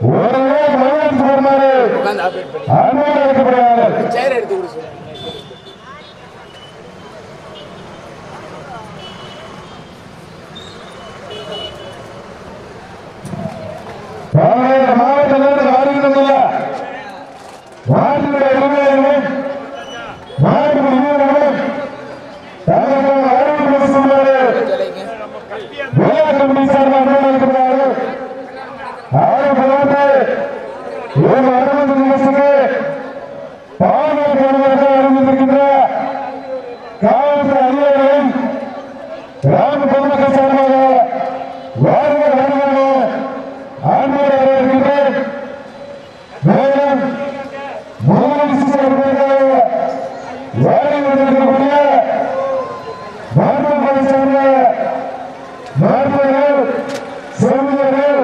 ஓரளவு மனோஜ் குமார் அனுமதி அளிக்கப்படுகிறார் மாணவர்கள் சமூகர்கள்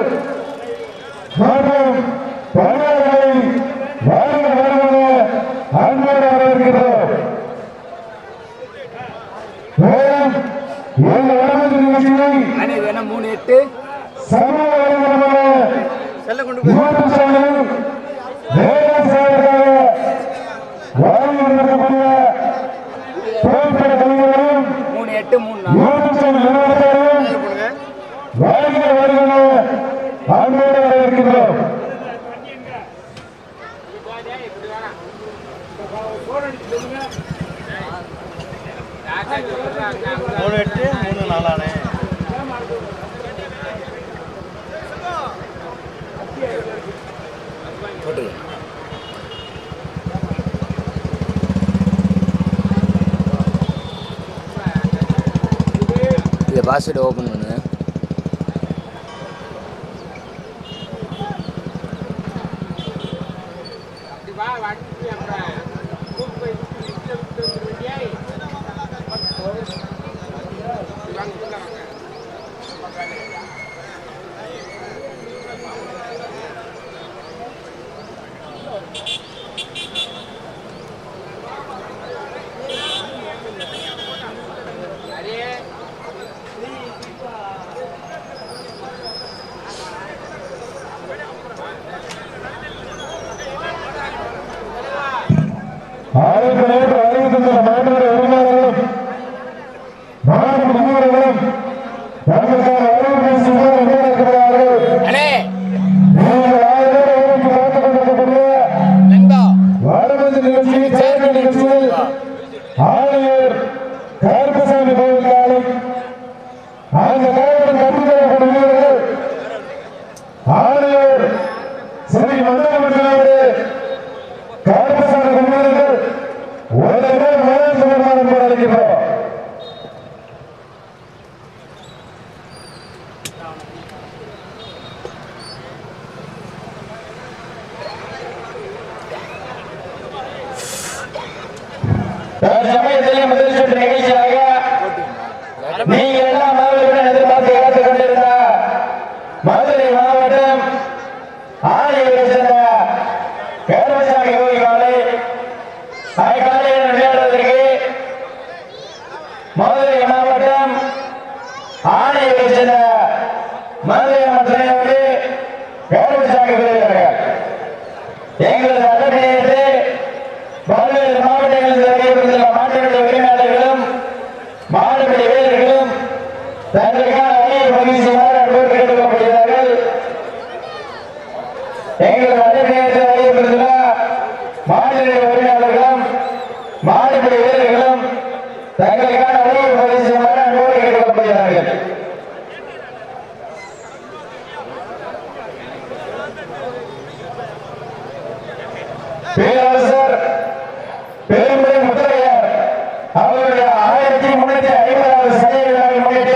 மற்றும் பணியாளர்களை வாழ வேண்டும் என அன்போடு வரவேற்கிறோம் மேலும் இந்த வரவேற்பு மூணு எட்டு. சமூக மூணு எட்டு மூணு வாருங்கள் மூணு எட்டு மூணு நாலானே போட்டுக்கலாம் பாஸ்வேர்டு ஓப்பன் நிகழ்ச்சி சேர்க்கை நிகழ்ச்சியில் ஆணையர் கருப்பசாமி சமயத்திலே முதல் சுற்று நிகழ்ச்சியாக நீங்கள் எல்லாம் மாவட்டத்துடன் எதிர்பார்த்து இழந்து கொண்டிருந்த மதுரை மாவட்டம் ஆணையை சேர்ந்த கருமசாமி கோவில் காலை அக்காலையில் விளையாடுவதற்கு மதுரை மாவட்டம் ஆணையை சேர்ந்த மதுரை மற்ற கருமசாமி எங்களது ஐம்பது ஐம்பதாவது சதவீத முன்னிட்டு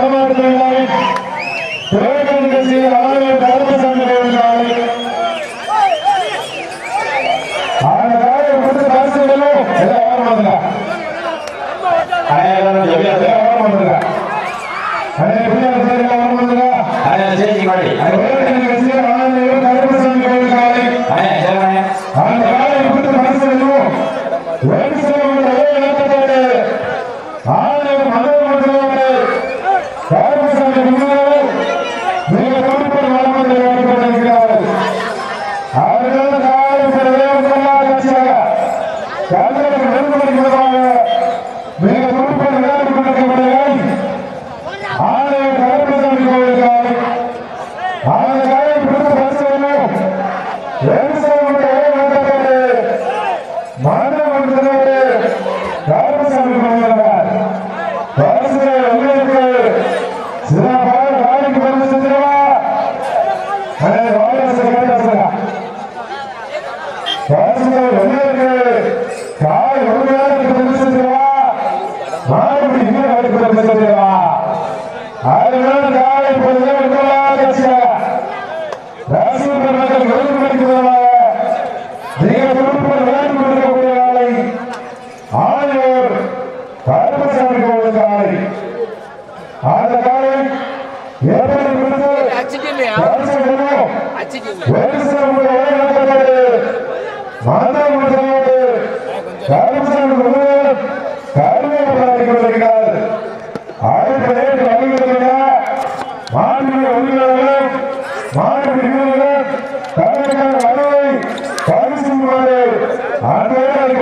திரைக்கடந்த செய்த அவர்கள்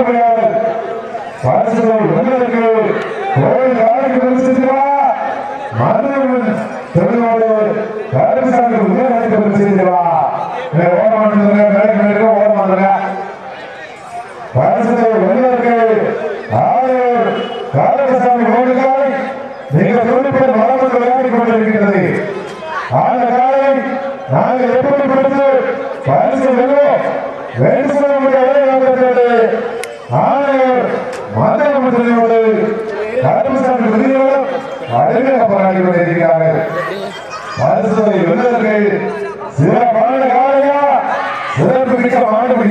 பாடுபடுகிறார்கள் வாசிகள் உங்களுக்கு ஓரம் வந்துருங்க மேற்கு மேற்கு ஓரம் வந்துருங்க வாசிகள் உங்களுக்கு ஆளுநர் கருசாமி கோயில்கள் மிக குறிப்பிட்ட மரபு விளையாடி கொண்டிருக்கிறது ஆன காலை நாங்கள்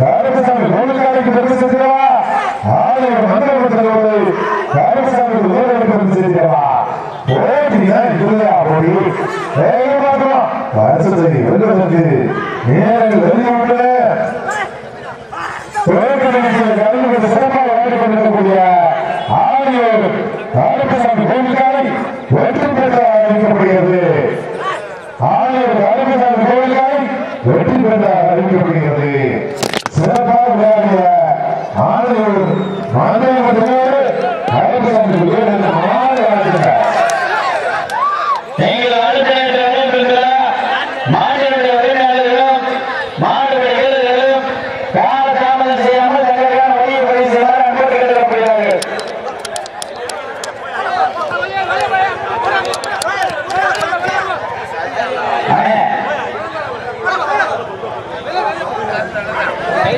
காரசாமி கோலுக்காரிக்கு பெருமை சேர்த்திடவா ஆலய மந்திரத்தை காரசாமி வேறு பெருமை சேர்த்திடவா சிறப்பாக விளையாடி கொண்டிருக்கக்கூடிய ஆரியோர் காரசாமி கோவில்காரை வெற்றி பெற்ற அறிவிக்கப்படுகிறது. ஆலயம் அருமையான கோயில்கள் வெற்றி பெற அறிவிக்கப்படுகிறது.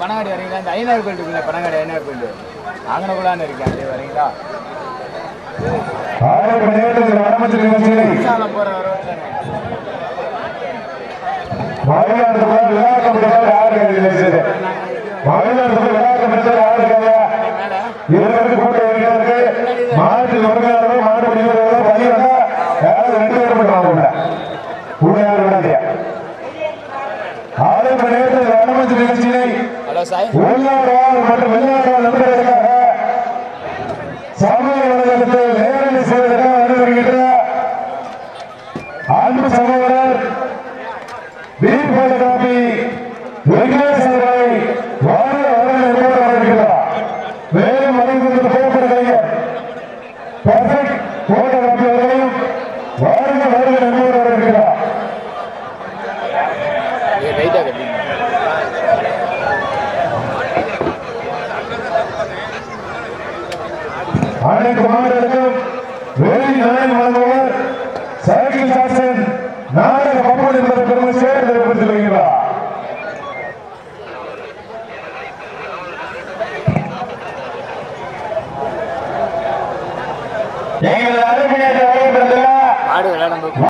பனங்காடி வரீங்களா? இந்த ஐநூறு கோயில் இருக்குல்ல பனங்காடி ஐநூறு கோயில். அங்கே கூடான்னு இருக்கேன் அப்படியே வரீங்களா? போகிற ரோட்டில் மாட்டு வருகிறார்கள் மாடு பிடிக்கிறார்கள் பதிவு யாராவது ரெண்டு பேரும் பண்ணுறாங்க உள்ள உள்ள யாரும் விடாதீங்க ஆறு மணி நேரத்தில் நிகழ்ச்சியினை ஹலோ சாய் மற்றும் வெளிநாடு நண்பர்களுக்காக சாமியை வணக்கத்தை நேரடி செய்வதற்காக எனக்கு மாநிலம் வேலை நியாயம் வழங்க